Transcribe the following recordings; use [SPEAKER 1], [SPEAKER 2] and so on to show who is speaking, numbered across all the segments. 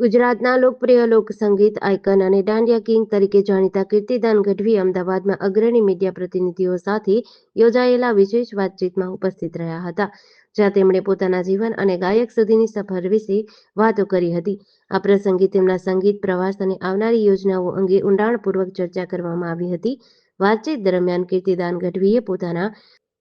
[SPEAKER 1] ગુજરાતના લોકપ્રિય લોક આઇકન અને દાંડિયા કિંગ તરીકે જાણીતા કીર્તિદાન ગઢવી અમદાવાદમાં અગ્રણી મીડિયા પ્રતિનિધિઓ સાથે યોજાયેલા વિશેષ વાતચીતમાં ઉપસ્થિત રહ્યા હતા, જ્યાં તેમણે પોતાના જીવન અને ગાયક સુધીની સફર વિશે વાતો કરી હતી. આ પ્રસંગે તેમના સંગીત પ્રવાસ અને આવનારી યોજનાઓ અંગે ઊંડાણપૂર્વક ચર્ચા કરવામાં આવી હતી. વાતચીત દરમિયાન કીર્તિદાન ગઢવીએ પોતાના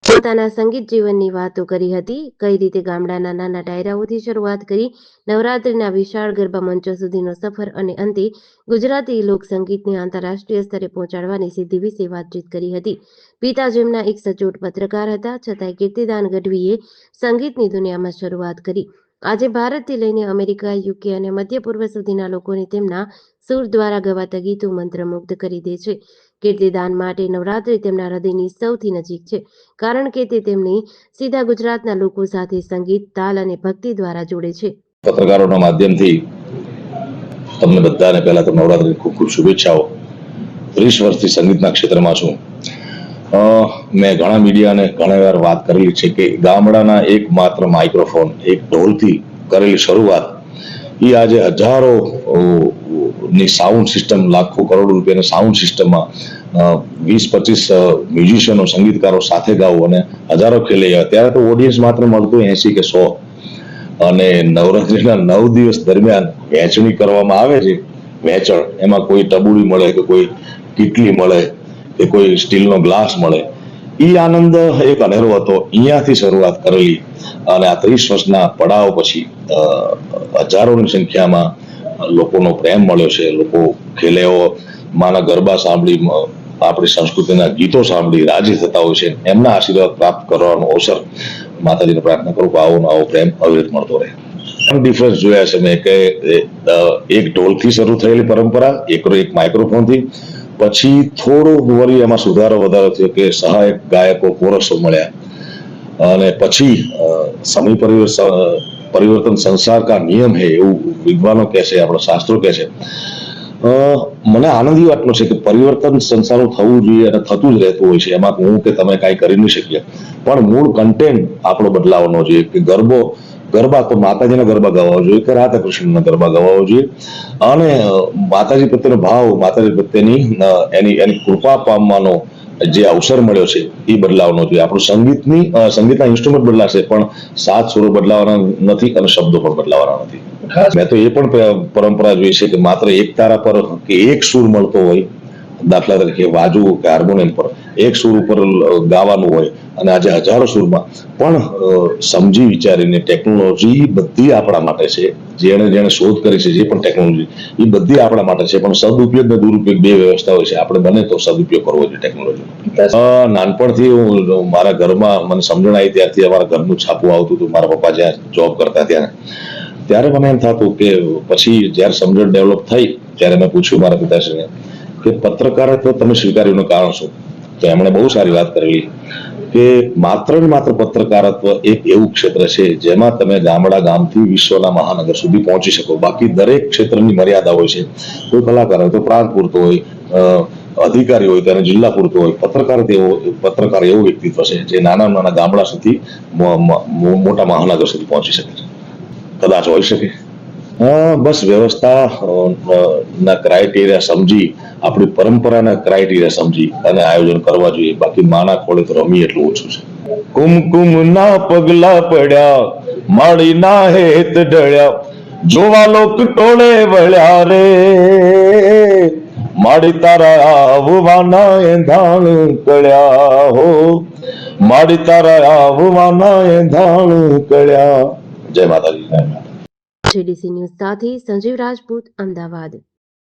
[SPEAKER 1] પોતાના સંગીત જીવનની વાતો કરી હતી. કઈ રીતે ગામડાના નાના ડાયરાઓથી શરૂઆત કરી, નવરાત્રિના વિશાળ ગરબા મંચો સુધીનો સફર અને અંતે ગુજરાતી લોક સંગીતને આંતરરાષ્ટ્રીય સ્તરે પહોંચાડવાની સિદ્ધિ વિશે વાતચીત કરી હતી. પિતા જેમના એક સચોટ પત્રકાર હતા, છતાંય કીર્તિદાન ગઢવીએ સંગીતની દુનિયામાં શરૂઆત કરી. આજે ભારતથી લઈને અમેરિકા, યુકે અને મધ્ય પૂર્વ સુધીના લોકોને તેમના સૂર દ્વારા ગવાતા ગીતો મંત્રમુગ્ધ કરી દે છે. કીર્તિદાન માટે નવરાત્રિ તેમના હૃદયની સૌથી નજીક છે, કારણ કે તે તેમની સીધા ગુજરાતના લોકો સાથે સંગીત, તાલ અને ભક્તિ દ્વારા જોડે છે.
[SPEAKER 2] પત્રકારોના માધ્યમથી તમને બધાને પહેલા તો નવરાત્રિની ખૂબ ખૂબ શુભેચ્છાઓ. ત્રીસ વર્ષથી સંગીતના ક્ષેત્રમાં છું. મેં ઘણા મીડિયાને ઘણી વાર વાત કરેલી છે કે ગામડાના એક માત્ર માઇક્રોફોન એક ઢોલથી કરેલી શરૂઆત એ આજે હજારો ની સાઉન્ડ સિસ્ટમ લાખો કરોડ રૂપિયાની સાઉન્ડ સિસ્ટમમાં વીસ, પચીસ મ્યુઝિશિયનો સંગીતકારો સાથે ગાવું અને હજારો ખેલે ત્યારે તો ઓડિયન્સ માત્ર મળતું એસી કે સો. અને નવરાત્રીના નવ દિવસ દરમિયાન વહેંચણી કરવામાં આવે છે. વહેંચણ. એમાં કોઈ ટબુડી મળે કે કોઈ કીટલી મળે. કે કોઈ સ્ટીલનો ગ્લાસ મળે. એ આનંદ એક અનેરો હતો. અહીંયાથી શરૂઆત કરેલી અને આ ત્રીસ વર્ષના પડાવ પછી હજારોની સંખ્યામાં લોકોનો પ્રેમ મળ્યો છે. લોકો ખેલેઓ માના ગરબા સાંભળી આપણી સંસ્કૃતિના ગીતો સાંભળી રાજી થતા હોય છે. એમના આશીર્વાદ પ્રાપ્ત કરવાનો અવસર માતાજીને પ્રાર્થના કરું કે આવો આવો પ્રેમ અવિરત મળતો રહે. ડિફરન્સ જોયા છે મેં કે એક ઢોલથી શરૂ થયેલી પરંપરા એક માઇક્રોફોનથી પછી થોડો વળી એમાં સુધારો વધારો થયો કે સહાયક ગાયકો કોરસો મળ્યા. અને પછી અ, સમય પરિવર્તન સંસાર કા નિયમ હે એવું વિદ્વાનો કહે છે આપણા શાસ્ત્રો કહે છે. મને આનંદી વાતનો છે કે પરિવર્તન સંસારનું થવું જોઈએ અને થતું જ રહેતું હોય છે. એમાં હું કે તમે કાંઈ કરી નહીં શકીએ. પણ મૂળ કન્ટેન્ટ આપણો બદલાવવાનો જોઈએ કે ગરબો ગરબા તો માતાજીના ગરબા ગાવા જોઈએ કે રાધા કૃષ્ણના ગરબા ગાવા જોઈએ. અને માતાજી પ્રત્યેનો ભાવ માતાજી પ્રત્યેની એની એની કૃપા પામવાનો જે અવસર મળ્યો છે એ બદલાવનો જોઈએ. આપણું સંગીતની સંગીતના ઇન્સ્ટ્રુમેન્ટ બદલાશે પણ સાત સુરો બદલાવાના નથી અને શબ્દો પણ બદલાવાના નથી. મેં તો એ પણ પરંપરા જોઈ છે કે માત્ર એક તારા પર કે એક સુર મળતો હોય દાખલા તરીકે વાજુ કે હાર્મોનિયમ પર એક સુર ઉપર ગાવાનું હોય અને આજે હજારો સુરમાં પણ સમજી વિચારીને ટેકનોલોજી બધી આપણા માટે છે, જેણે જેણે શોધ કરી છે, જે પણ ટેકનોલોજી, એ બધી આપણા માટે છે, પણ સદુપયોગ ને દુરુપયોગ બે વ્યવસ્થા હોય છે, આપણે બને તો સદુપયોગ કરવો જોઈએ ટેકનોલોજી નાનપણથી હું મારા ઘરમાં મને સમજણ આવી ત્યારથી અમારા ઘરનું છાપું આવતું હતું, મારા પપ્પા જ્યાં જોબ કરતા ત્યાં ત્યારે મને એમ થતું કે પછી જ્યારે સમજણ ડેવલપ થઈ, ત્યારે મેં પૂછ્યું મારા પિતાશ્રીને કે પત્રકારત્વ તમે સ્વીકાર્યું કારણ શું? તો એમણે બહુ સારી વાત કરેલી કે માત્ર ને માત્ર પત્રકારત્વ એક એવું ક્ષેત્ર છે જેમાં તમે ગામડા ગામથી વિશ્વના મહાનગર સુધી પહોંચી શકો. બાકી દરેક ક્ષેત્રની મર્યાદા હોય છે. કોઈ કલાકાર હોય તો પ્રાંત પૂરતો હોય અધિકારી હોય, ત્યારે જિલ્લા પૂરતો હોય, પત્રકાર તેવો પત્રકાર એવું વ્યક્તિત્વ છે જે નાના નાના ગામડા સુધી મોટા મહાનગર સુધી પહોંચી શકે છે. કદાચ હોઈ શકે. બસ વ્યવસ્થા ના ક્રાઇટેરિયા સમજી આપણી પરંપરાના ક્રાઇટેરિયા સમજી અને આયોજન કરવા જોઈએ. બાકી માના ખોળે તો રમી એટલું ઓછું છે. કુમકુમ ના પગલા પડ્યા માળી ના હેત ઢળ્યા જોવા લોક ટોળે વળ્યા રે. માડી તારા આવવાના એંધાણ કળ્યા હો. માડી તારા આવવાના એંધાણ કળ્યા. જય માતાજી. જય માતા
[SPEAKER 1] જેડીસી ન્યૂઝ સાથે સંજીવ રાજપૂત અમદાવાદ.